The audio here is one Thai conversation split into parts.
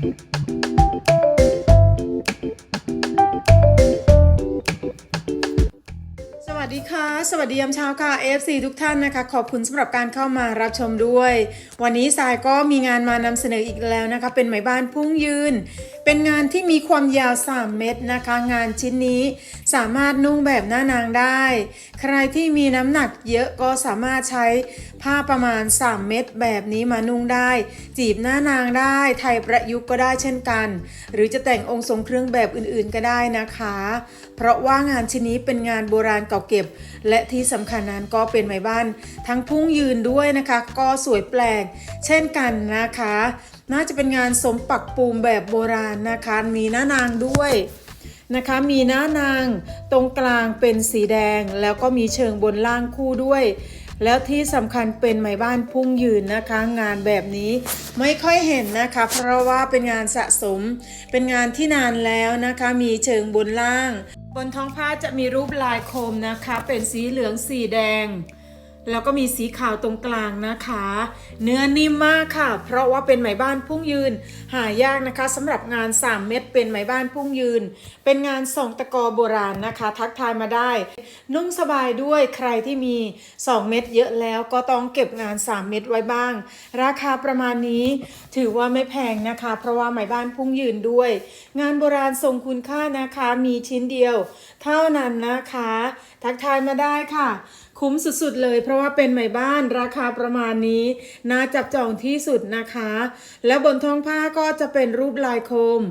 สวัสดีค่ะ สวัสดียามเช้าค่ะ AFC ทุกท่านนะคะ ขอบคุณสำหรับการเข้ามารับชมด้วย วันนี้สายก็มีงานมานำเสนออีกแล้วนะคะ เป็นไหมบ้านพุ่งยืนเป็นงานที่มีความยาว 3 เมตรนะคะ งานชิ้นนี้สามารถนุ่งแบบหน้านางได้ ใครที่มีน้ำหนักเยอะก็สามารถใช้ผ้าประมาณ 3 เมตรแบบนี้มานุ่งได้ จีบหน้านางได้ไทยประยุกต์ก็ได้เช่นกัน หรือจะแต่งองค์ทรงเครื่องแบบอื่นๆก็ได้นะคะ เพราะว่างานชิ้นนี้เป็นงานโบราณเก่าเก็บ และที่สำคัญนั้นก็เป็นไม้บ้าน ทั้งพุ่งยืนด้วยนะคะ ก็สวยแปลกเช่นกันนะคะ น่าจะเป็นงานสมปักปูมแบบโบราณนะคะ มีหน้านางด้วยนะคะ มีหน้านางตรงกลางเป็นสีแดง แล้วก็มีเชิงบนล่างคู่ด้วย แล้วที่สำคัญเป็นไม้บ้านพุ่งยืนนะคะ งานแบบนี้ไม่ค่อยเห็นนะคะ เพราะว่าเป็นงานสะสม เป็นงานที่นานแล้วนะคะ มีเชิงบนล่าง บนท้องผ้าจะมีรูปลายโคมนะคะ เป็นสีเหลืองสีแดง แล้วก็มีสีขาวตรงกลางนะคะ เนื้อนิ่มมากค่ะ เพราะว่าเป็นไหมบ้านพุ่งยืน หายากนะคะสำหรับงาน 3 เม็ดเป็นไหมบ้านพุ่งยืน เป็นงานสองตะกอโบราณนะคะ ทักทายมาได้ นุ่งสบายด้วยใครที่มี 2 เม็ดเยอะแล้วก็ต้องเก็บงาน 3 เม็ดไว้บ้าง ราคาประมาณนี้ ถือว่าไม่แพงนะคะ เพราะว่าไหมบ้านพุ่งยืนด้วย งานโบราณทรงคุณค่านะคะ มีชิ้นเดียว เท่านั้นนะคะ ทักทายมาได้ค่ะ คุ้มสุดๆเลยเพราะว่าเป็นไหมบ้านราคาประมาณนี้น่าจับจองที่สุดนะคะ แล้วบนท้องผ้าก็จะเป็นรูปลายโคม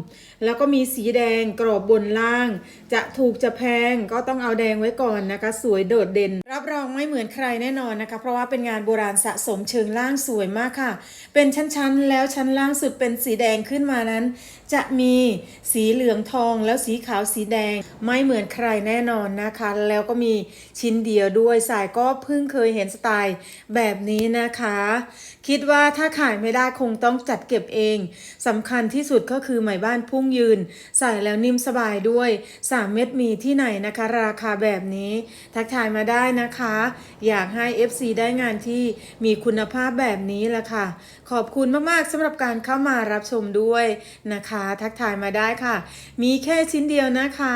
แล้วก็มีสีแดงกรอบบนล่าง จะถูกจะแพงก็ต้องเอาแดงไว้ก่อนนะคะ สวยโดดเด่น รับรองไม่เหมือนใครแน่นอนนะคะ เพราะว่าเป็นงานโบราณสะสมเชิงล่างสวยมากค่ะ เป็นชั้นๆ แล้วชั้นล่างสุดเป็นสีแดงขึ้นมานั้น จะมีสีเหลืองทองแล้วสีขาวสีแดง ไม่เหมือนใครแน่นอนนะคะ แล้วก็มีชิ้นเดียวด้วยสายก็เพิ่งเคยเห็นสไตล์แบบนี้นะคะ คิดว่าถ้าขายไม่ได้คงต้องจัดเก็บเองสำคัญที่สุดก็คือไหมบ้านพุ่งยืน ใส่แล้วนิ่มสบายด้วย 3 เม็ดมีที่ไหนนะคะ ราคาแบบนี้ ทักทายมาได้นะคะ อยากให้ FC ได้งานที่มีคุณภาพแบบนี้ละค่ะ ขอบคุณมากๆสำหรับการเข้ามารับชมด้วยนะคะทักทายมาได้ค่ะ มีแค่ชิ้นเดียวนะคะ